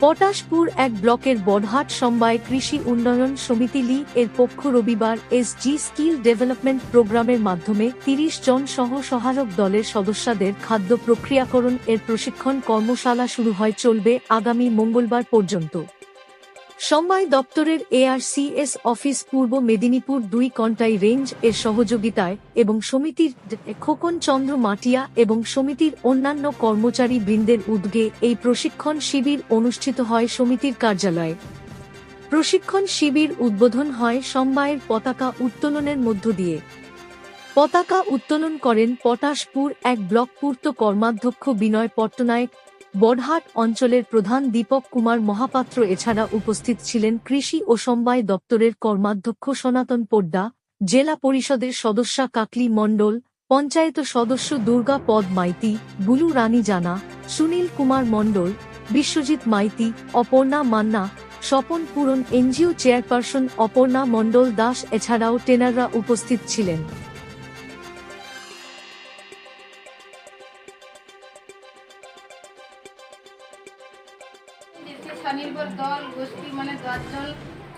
পটাশপুর এক ব্লকের বড়হাট সমবায় কৃষি উন্নয়ন সমিতি লি এর পক্ষ রবিবার এস জি স্কিল ডেভেলপমেন্ট প্রোগ্রামের মাধ্যমে তিরিশ জন সহ সহায়ক দলের সদস্যদের খাদ্য প্রক্রিয়াকরণ এর প্রশিক্ষণ কর্মশালা শুরু হয় চলবে আগামী মঙ্গলবার পর্যন্ত। সমবায় দপ্তরের এআরসিএস অফিস পূর্ব মেদিনীপুর দুই কন্টাই রেঞ্জ এর সহযোগিতায় এবং সমিতির খোকন চন্দ্র মাটিয়া এবং সমিতির অন্যান্য কর্মচারী বৃন্দের উদ্যোগে এই প্রশিক্ষণ শিবির অনুষ্ঠিত হয় সমিতির কার্যালয়ে। প্রশিক্ষণ শিবির উদ্বোধন হয় সমবায়ের পতাকা উত্তোলনের মধ্য দিয়ে। পতাকা উত্তোলন করেন পটাশপুর এক ব্লক পূর্ত কর্মাধ্যক্ষ বিনয় পট্টনায়ক বড়হাট অঞ্চলের প্রধান দীপক কুমার মহাপাত্র এছাড়া উপস্থিত ছিলেন কৃষি ও সমবায় দপ্তরের কর্মাধ্যক্ষ সনাতন পোড্ডা, জেলা পরিষদের সদস্যা কাকলি মণ্ডল, পঞ্চায়েত সদস্য দুর্গা পদ মাইতি, বুলু রানী জানা, সুনীল কুমার মণ্ডল, বিশ্বজিৎ মাইতি, অপর্ণা মান্না, স্বপন পূরণ এনজিও চেয়ারপারসন অপর্ণা মণ্ডল দাস এছাড়াও টেনাররা উপস্থিত ছিলেন। দেশে স্বনির্ভর দল গোষ্ঠী মানে দশজন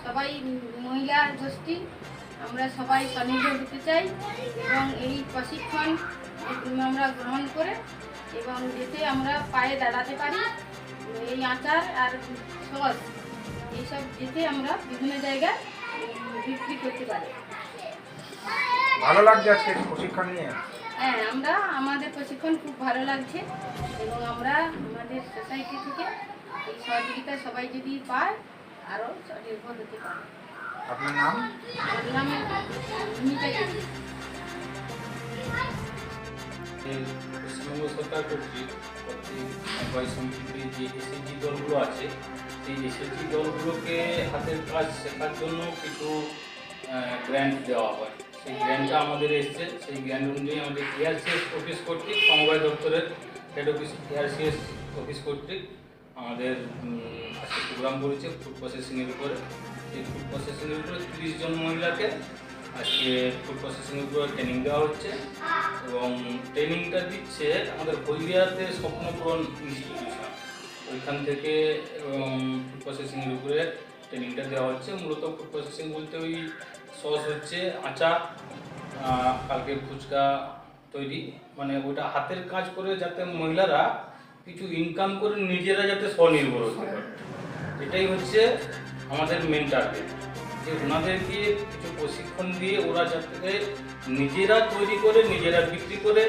সবাই মহিলা গোষ্ঠী। আমরা সবাই স্বনির্ভর হতে চাই এবং এই প্রশিক্ষণ আমরা গ্রহণ করে এবং যাতে আমরা পায়ে দাঁড়াতে পারি। এই আচার আর সস এইসব যেতে আমরা বিভিন্ন জায়গায় বিক্রি করতে পারি। ভালো লাগছে আজকে প্রশিক্ষণ নিয়ে? হ্যাঁ আমরা আমাদের প্রশিক্ষণ খুব ভালো লাগছে এবং আমরা আমাদের সোসাইটি থেকে এই সহযোগিতা সবাই যদি পায় আরও স্বনির্ভর হতে পারে আপনার নাম? পশ্চিমবঙ্গ সরকার কর্তৃক সমবায় সমিতিতে যে এসএসজি দলগুলো আছে সেই এসএসজি দলগুলোকে হাতের কাজ শেখার জন্য কিছু গ্র্যান্ট দেওয়া হয়। সেই গ্র্যান্টটা আমাদের এসছে। সেই গ্র্যান্ট অনুযায়ী আমাদের এআরসিএস অফিস কর্তৃক সমবায় দপ্তরের হেড অফিস এআরসিএস অফিস কর্তৃক আমাদের আজকে প্রোগ্রাম করেছে ফুড প্রসেসিংয়ের উপরে। এই ফুড প্রসেসিংয়ের উপরে তিরিশ জন মহিলাকে আজকে ফুড প্রসেসিংয়ের উপরে ট্রেনিং দেওয়া হচ্ছে। এবং ট্রেনিংটা দিচ্ছে আমাদের হলদিয়াতে স্বপ্নপূরণ ইনস্টিটিউশন ওইখান থেকে ফুড প্রসেসিংয়ের উপরে ট্রেনিংটা দেওয়া হচ্ছে। মূলত ফুড প্রসেসিং বলতে ওই সস হচ্ছে আহ, কালকে ফুচকা তৈরি। মানে ওইটা হাতের কাজ করে যাতে মহিলারা কিছু ইনকাম করে নিজেরা যাতে স্বনির্ভর হতে পারে। এটাই হচ্ছে আমাদের মেন টার্গেট যে ওনাদেরকে কিছু প্রশিক্ষণ দিয়ে ওরা যাতে নিজেরা তৈরি করে নিজেরা বিক্রি করে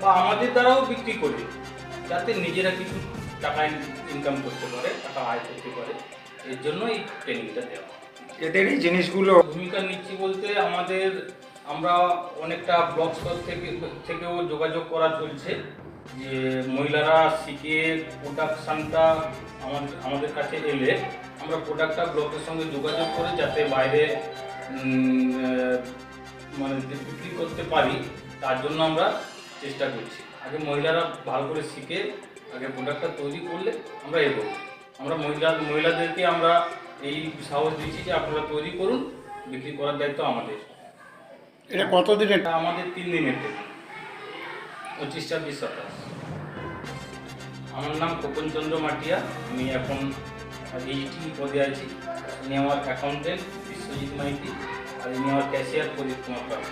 বা আমাদের দ্বারাও বিক্রি করে যাতে নিজেরা কিছু টাকা ইনকাম করতে পারে টাকা আয় করতে পারে এর জন্য এই ট্রেনিংটা দেওয়া। এদের এই জিনিসগুলো ভূমিকা নিচ্ছি বলতে আমাদের আমরা অনেকটা ব্লক স্তর থেকে থেকেও যোগাযোগ করা চলছে। যে মহিলারা শিখে প্রোডাকশানটা আমাদের আমাদের কাছে এলে আমরা প্রোডাক্টটা ব্লকের সঙ্গে যোগাযোগ করে যাতে বাইরে মানে বিক্রি করতে পারি তার জন্য আমরা চেষ্টা করছি। আগে মহিলারা ভালো করে শিখে আগে প্রোডাক্টটা তৈরি করলে আমরা এগোবো। আমরা মহিলা মহিলাদেরকে আমরা এই সাহস দিচ্ছি যে আপনারা তৈরি করুন বিক্রি করার দায়িত্ব আমাদের। এটা কতদিনের? আমাদের তিন দিনের। পঁচিশ ছাব্বিশ সাতাশ। আমার নাম খোকন চন্দ্র মাটিয়া, আমি এখন এইচটি পদে আছি। ইনি আমার অ্যাকাউন্টেন্ট বিশ্বজিৎ মাইতি, আর ইনি আমার ক্যাশিয়ার প্রদীপ কুমার পাল।